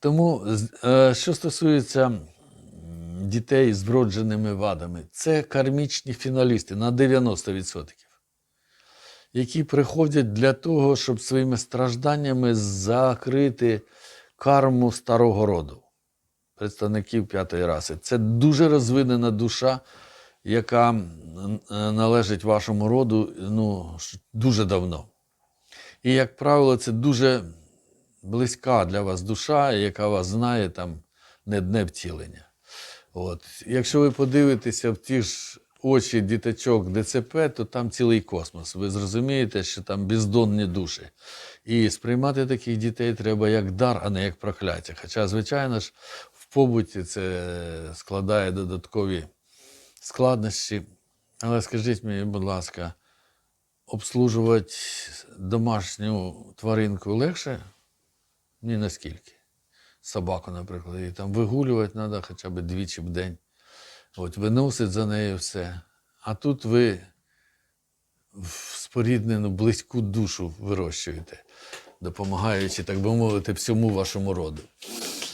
Тому, е, що стосується дітей з вродженими вадами, це кармічні фіналісти на 90%, які приходять для того, щоб своїми стражданнями закрити карму старого роду, представників п'ятої раси. Це дуже розвинена душа, яка е, належить вашому роду ну, дуже давно. І, як правило, це дуже близька для вас душа, яка вас знає там не дне втілення. От. Якщо ви подивитеся в ті ж очі діточок ДЦП, то там цілий космос. Ви зрозумієте, що там бездонні душі. І сприймати таких дітей треба як дар, а не як прокляття. Хоча, звичайно ж, в побуті це складає додаткові складнощі. Але скажіть мені, будь ласка, обслужувати домашню тваринку легше? Ні наскільки. Собаку, наприклад, її там вигулювати треба хоча б двічі в день. От, виносить за нею все. А тут ви в споріднену близьку душу вирощуєте, допомагаючи, так би мовити, всьому вашому роду.